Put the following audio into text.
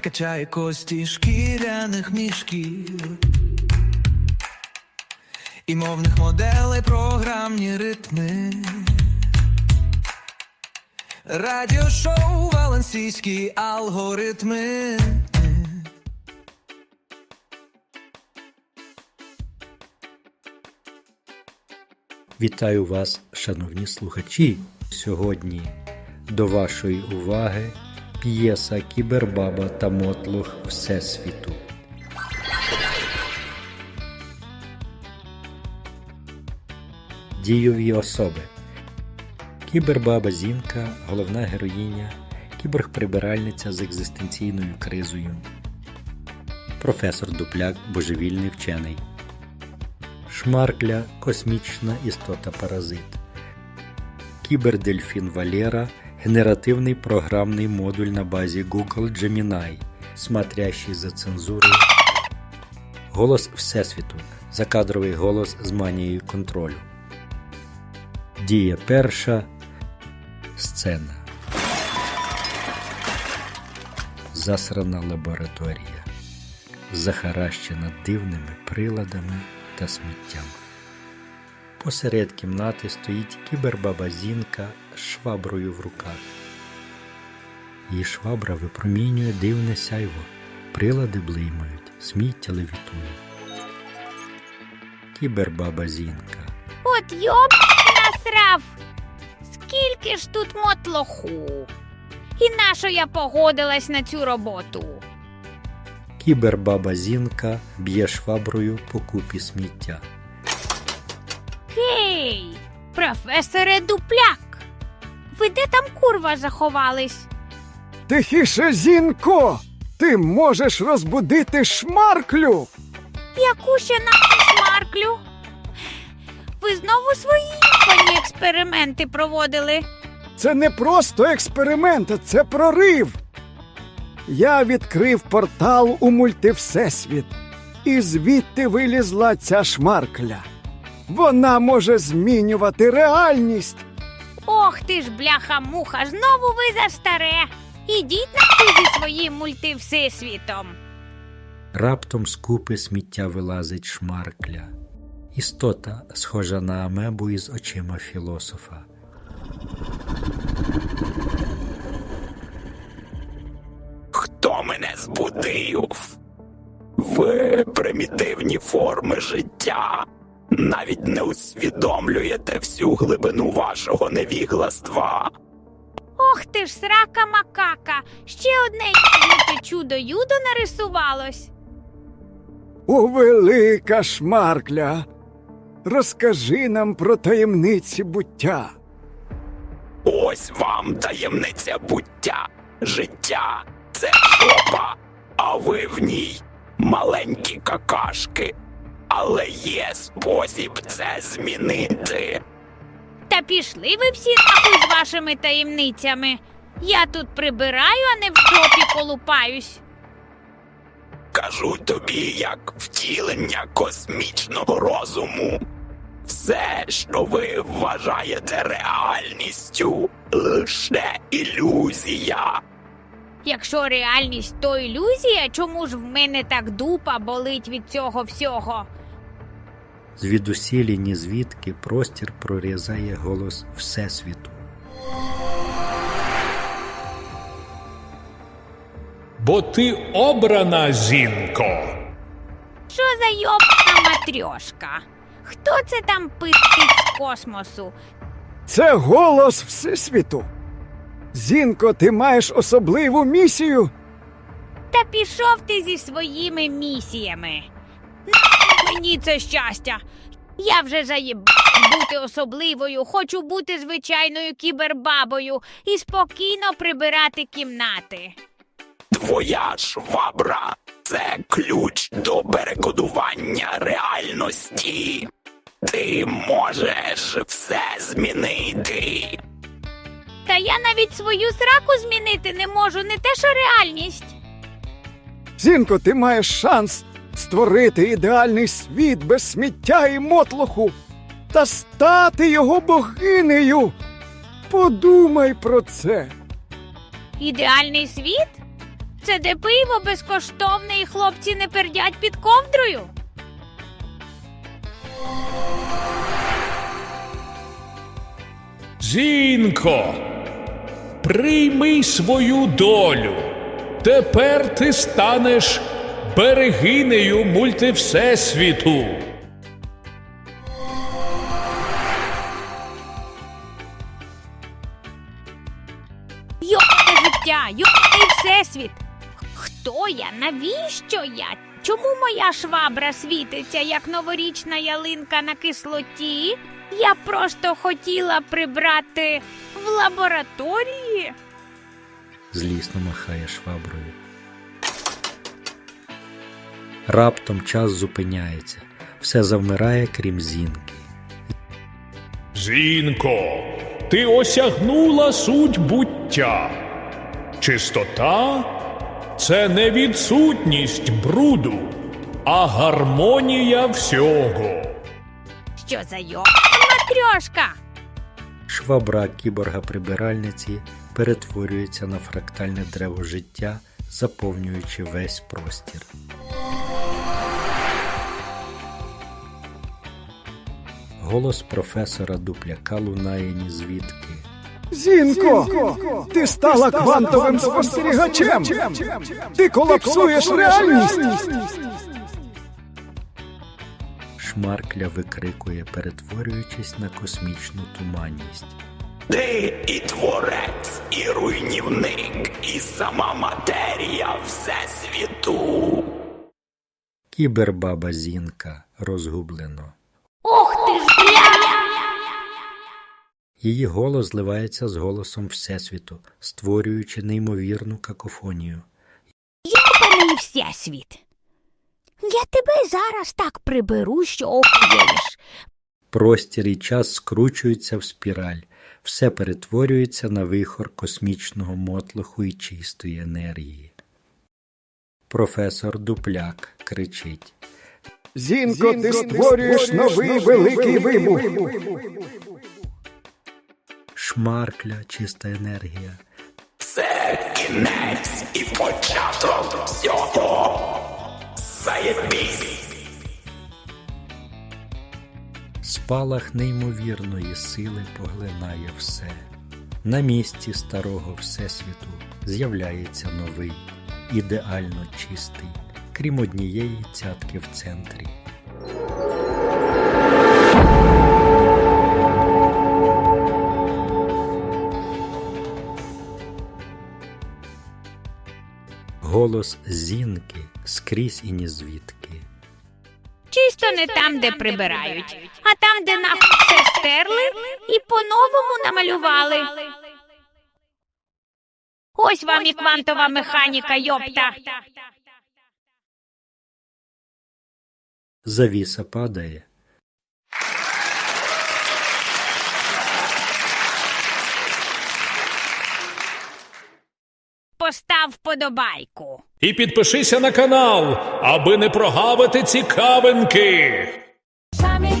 Качає кості шкіряних мішків і мовних моделей програмні ритми. Радіошоу валенсійські алгоритми. Вітаю вас, шановні слухачі. Сьогодні до вашої уваги п'єса Кібербаба та Мотлох Всесвіту. Дійові особи Кібербаба Зінка, головна героїня, кіборг-прибиральниця з екзистенційною кризою. Професор Дупляк божевільний вчений. Шмаркля космічна істота паразит. Кібердельфін Валера генеративний програмний модуль на базі Google Gemini, смотрящий за цензурою. Голос Всесвіту. Закадровий голос з манією контролю. Дія перша. Сцена. Засрана лабораторія. Захаращена дивними приладами та сміттям. Посеред кімнати стоїть кібербаба Зінка з шваброю в руках. Її швабра випромінює дивне сяйво, прилади блимають, сміття левітує. Кібербаба Зінка. От йоб насрав. Скільки ж тут мотлоху? І нащо я погодилась на цю роботу? Кібербаба Зінка б'є шваброю по купі сміття. Гей, професоре Дупляк. Ви де там курва заховались? Тихіше, Зінко! Ти можеш розбудити шмарклю! Яку ще нахуй шмарклю? Ви знову свої пані експерименти проводили. Це не просто експеримент, це прорив. Я відкрив портал у мультивсесвіт, і звідти вилізла ця шмаркля. Вона може змінювати реальність. Ох ти ж, бляха-муха, знову ви за старе. Ідіть нахуй зі своїм мультивсесвітом. Раптом з купи сміття вилазить шмаркля. Істота, схожа на амебу із очима філософа. Збудив? Ви примітивні форми життя. Навіть не усвідомлюєте всю глибину вашого невігластва. Ох ти ж срака макака, ще одне чудо юдо нарисувалось. О, велика шмаркля! Розкажи нам про таємниці буття. Ось вам таємниця буття. Життя це жопа, а ви в ній маленькі какашки. Але є спосіб це змінити. Та пішли ви всі нахуй з вашими таємницями. Я тут прибираю, а не в жопі колупаюсь. Кажу тобі, як втілення космічного розуму. Все, що ви вважаєте реальністю, лише ілюзія. Якщо реальність то ілюзія, чому ж в мене так дупа болить від цього всього? Звідусілі ні звідки простір прорізає голос Всесвіту. Бо ти обрана жінко. Що за йобана матрьошка? Хто це там пиздить з космосу? Це голос Всесвіту. Зінко, ти маєш особливу місію. Та пішов ти зі своїми місіями. Мені це щастя. Я вже заєб бути особливою, хочу бути звичайною кібербабою і спокійно прибирати кімнати. Твоя швабра це ключ до перекодування реальності. Ти можеш все змінити. Та я навіть свою сраку змінити не можу, не те, що реальність. Зінко, ти маєш шанс створити ідеальний світ без сміття і мотлоху та стати його богинею. Подумай про це. Ідеальний світ? Це де пиво безкоштовне і хлопці не пердять під ковдрою? Зінко, прийми свою долю. Тепер ти станеш берегинею мультивсесвіту. Йоне життя, йоний всесвіт. Хто я? Навіщо я? Чому моя швабра світиться, як новорічна ялинка на кислоті? Я просто хотіла прибрати в лабораторії. злісно махає шваброю. Раптом час зупиняється, все завмирає, крім зінки. Зінко, ти осягнула суть буття. Чистота це не відсутність бруду, а гармонія всього. Що за йо матрьошка? Швабра кіборга прибиральниці перетворюється на фрактальне древо життя, заповнюючи весь простір. Голос професора Дупляка лунає ні звідки. Зінко, ти стала квантовим спостерігачем. Ти колапсуєш реальність. Шмаркля викрикує, перетворюючись на космічну туманність. Ти і творець, і руйнівник, і сама матерія Всесвіту. Кібербаба Зінка розгублено. Її голос зливається з голосом Всесвіту, створюючи неймовірну какофонію. Йобаний всесвіт. Я тебе зараз так приберу, що охуєш. Простір і час скручуються в спіраль, все перетворюється на вихор космічного мотлоху і чистої енергії. Професор Дупляк кричить. Зінко, ти створюєш новий великий вибух. Шмаркля, чиста енергія. Це кінець і початок всього. Заєбісь. Спалах неймовірної сили поглинає все. На місці старого Всесвіту з'являється новий, ідеально чистий, крім однієї цятки в центрі. Голос зінки скрізь і ні звідки. Чисто не там, де прибирають, а там, де нахуй все стерли і по-новому намалювали. Ось вам і квантова механіка, йопта. Завіса падає. Постав вподобайку. І підпишися на канал, аби не прогавити цікавинки. Самі